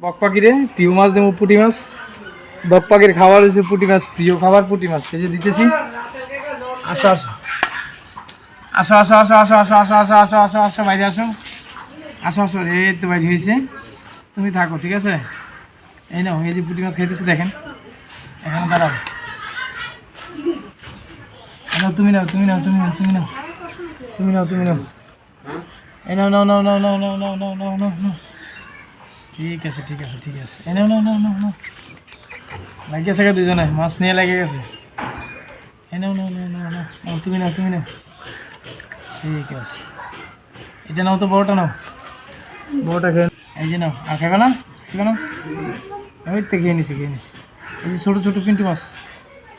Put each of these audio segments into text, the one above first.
বক পাখিরে প্রিয় মাছ দেবো পুঁটি মাছ বক পাখির খাবার হচ্ছে পুঁটি মাছ প্রিয় খাবার পুঁটি মাছ এই যে দিতেছি আসো আসো আসো আসো আসো আসো আসো আসো আসো আসো আসো আসো বাইরে আসো আসো আসো এই তো বাইরে হয়েছে তুমি থাকো ঠিক আছে এই নাও এই যে পুঁটি মাছ খাইতেছি দেখেন এখন দাঁড়াও নাও তুমি নাও তুমি নাও তুমি নাও তুমি নাও তুমি নাও তুমি নাও এই নাও নাও নাও নাও নাও নাও নাও নাও নাও নাও ঠিক আছে ঠিক আছে ঠিক আছে। এই নাও নাও নাও নাও নাও। লাগিয়ে দুজনে মাছ নিয়ে লেগে গেছে নাও নাও নাও নাও নাও। তুমি নাও তুমি নাও। ঠিক আছে। এটা নাও তো বড়টা নাও। বড়টা খেয়ে এই যে নাও আর খাবে না? খাবে না? ওই তো খেয়ে নিছি খেয়ে নিছি। এই যে ছোটো ছোটো পিন্টু মাছ।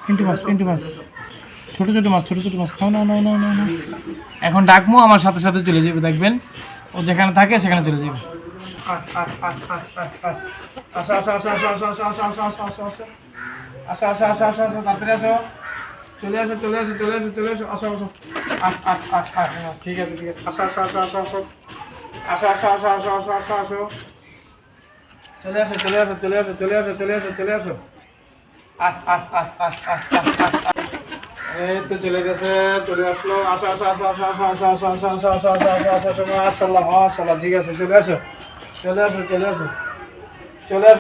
পিন্টু মাছ পিন্টু মাছ। ছোটো ছোটো মাছ, ছোটো ছোটো মাছ। খাও নাও নাও নাও নাও এখন ডাকবো আমার সাথে সাথে চলে যাবে, দেখবেন। ও যেখানে থাকে, সেখানে চলে যাবে। আসো আসো আসো আসো আসো আসো আসো আসো আসো আসো আসো আসো আসো আসো আসো আসো তাড়াতাড়ি আসো চলে আসো চলে আসো চলে আসো চলে আসো আসো আসো আস আস আস আস ঠিক আছে ঠিক আছে আসো আসো আসো আসো আসো আসো আসো আসো আসো আসো আসো আসো চলে আসো চলে আসো চলে আসো চলে আসো চলে আসো চলে আসো আস আস আস আস আস আস আস এই তো চলে গেছে চলে আসলো আসো আসো আসো আসো আসো আসো আসো আসো আসো আসো আসো আসো আসো আসো মাশাআল্লাহ মাশাআল্লাহ ঠিক আছে চলে আসো চলে আসো চলে আসো চলে আসো